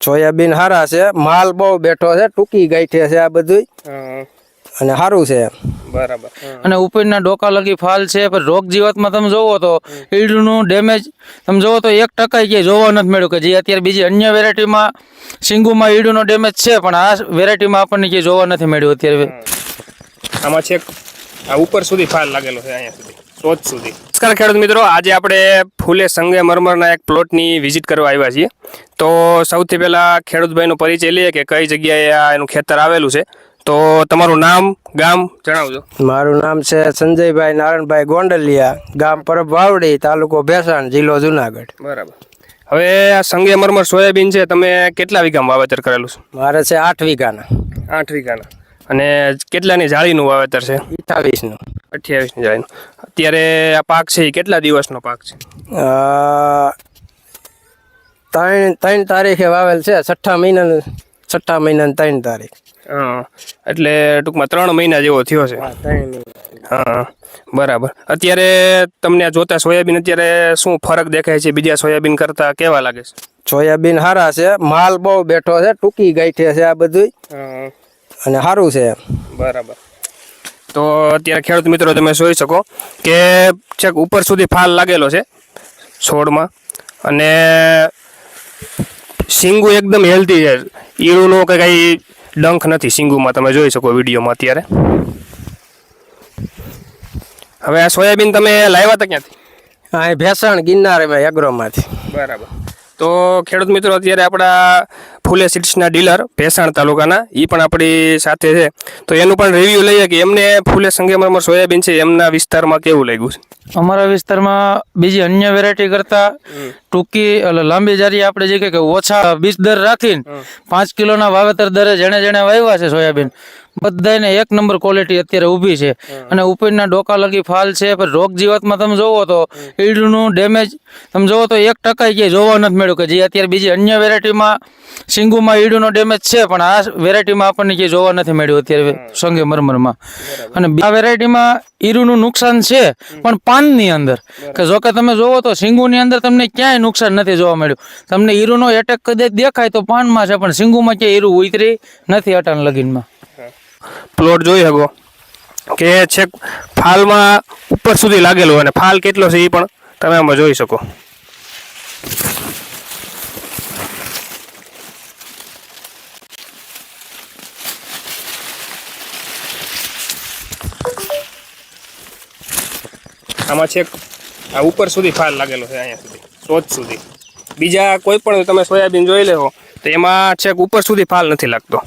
Soybean હારા છે માલ બહુ બેઠો છે ટૂંકી ગાંઠે છે આ બધું અને સારું છે. બરાબર. અને ઉપરના ડોકા લગી ફાલ છે પણ રોગ જીવાતમાં તમે જોવો તો ઈડનું ડેમેજ તમે જોવો તો એક ટકા કે જોવા નથી મળ્યું કે જે અત્યારે બીજી અન્ય વેરાયટીમાં સિંગુમાં ઈડનો ડેમેજ છે પણ આ વેરાયટીમાં આપણને કે જોવા નથી મળ્યું અત્યારે. આમાં છેક આ ઉપર સુધી ફાલ લાગેલો છે અહીંયા સુધી. ટોચ સુધી. નમસ્કાર ખેડૂત મિત્રો આજે આપણે ફૂલે સંગે મરમરના એક પ્લોટની વિઝિટ કરવા આવ્યા છીએ. તો સૌથી પહેલાં ખેડૂતભાઈનો પરિચય લઈએ કે કઈ જગ્યાએ આ એનું ખેતર આવેલું છે. તો તમારું નામ ગામ જણાવજો. મારું નામ છે સંજયભાઈ નારાયણભાઈ ગોંડલિયા ગામ પરબ વાવડી તાલુકો ભેસાણ જિલ્લો જુનાગઢ. બરાબર. હવે આ સંગે મરમર સોયાબીન છે તમે કેટલા વીઘામાં વાવેતર કરેલું છે? મારે છે આઠ વીઘાના. આઠ વીઘાના. અને કેટલાની જાળીનું વાવેતર છે? અઠ્ઠાવીસનું અઠ્યાવીસની જાળીનું અત્યારે આ પાક છે એ કેટલા દિવસનો પાક છે? ત્રણ ત્રણ તારીખે વાવેલ છે. છઠ્ઠા મહિના છઠ્ઠા મહિનાની ત્રણ તારીખ. હા એટલે ટૂંકમાં ત્રણ મહિના જેવો થયો છે. હા મહિના. બરાબર. અત્યારે તમને જોતા સોયાબીન અત્યારે શું ફરક દેખાય છે? બીજા સોયાબીન કરતા કેવા લાગે છે? સોયાબીન હારા છે. માલ બહુ બેઠો છે. ટૂંકી ગાંઠે છે આ બધું અને સારું છે બરાબર. તો અત્યારે ખેડૂત મિત્રો તમે જોઈ શકો કે છેક ઉપર સુધી ફાલ લાગેલો છે છોડમાં. અને સિંગુ એકદમ હેલ્ધી છે. ઈરુનો કે કાંઈ ડંખ નથી સિંગુમાં તમે જોઈ શકો વિડીયોમાં અત્યારે. હવે આ સોયાબીન તમે લાવ્યા હતા ક્યાંથી? આ ભેસાણ ગિરનાર એમાં એગ્રોમાંથી બરાબર. તો ખેડૂત મિત્રો અત્યારે આપણા ફૂલે સીડ્સના ડીલર ભેસાણ તાલુકાના. એ પણ આપણી સાથે છે. તો એનું પણ રિવ્યૂ લઈએ કે એમને ફૂલે સંગેમરમાં સોયાબીન છે એમના વિસ્તારમાં કેવું લાગ્યું છે? અમારા વિસ્તારમાં બીજી અન્ય વેરાયટી કરતા ટૂંકી એટલે લાંબી જારી આપણે જે કહે કે ઓછા બીજ દર રાખીને પાંચ કિલોના વાવેતર દરે જેણે જેણે વાવ્યા છે સોયાબીન. બધાને એક નંબર ક્વોલિટી અત્યારે ઊભી છે. અને ઉપરના ડોકા લગી ફાલ છે પણ રોગ જીવાતમાં તમે જોવો તો ઈડનું ડેમેજ તમે જોવો તો એક ટકા કે જોવા નથી મળ્યું કે જે અત્યારે બીજી અન્ય વેરાયટીમાં સિંગુમાં ઈડુનો ડેમેજ છે પણ આ વેરાયટીમાં આપણને કે જોવા નથી મળ્યું અત્યારે સંગે મરમરમાં. અને આ વેરાયટીમાં ઈરુનું નુકસાન છે પણ પાનની અંદર. કે જો કે તમે જોવો તો સિંગુની અંદર તમને ક્યાંય નુકસાન નથી જોવા મળ્યું. તમને ઈરુનો એટેક કદાચ દેખાય તો પાનમાં છે પણ સિંગુમાં ક્યાંય ઈરુ ઉતરી નથી અટાણ લગીનમાં. પ્લોટ જોઈ શકો કે છેક ફાલમાં ઉપર સુધી લાગેલું અને ફાલ કેટલો છે એ પણ તમે આમાં જોઈ શકો. આમાં છેક આ ઉપર સુધી ફાલ લાગેલો છે અહીંયા સુધી ટોચ સુધી. બીજા કોઈ પણ તમે સોયાબીન જોઈ લેવો, તો એમાં છેક ઉપર સુધી ફાલ નથી લાગતો.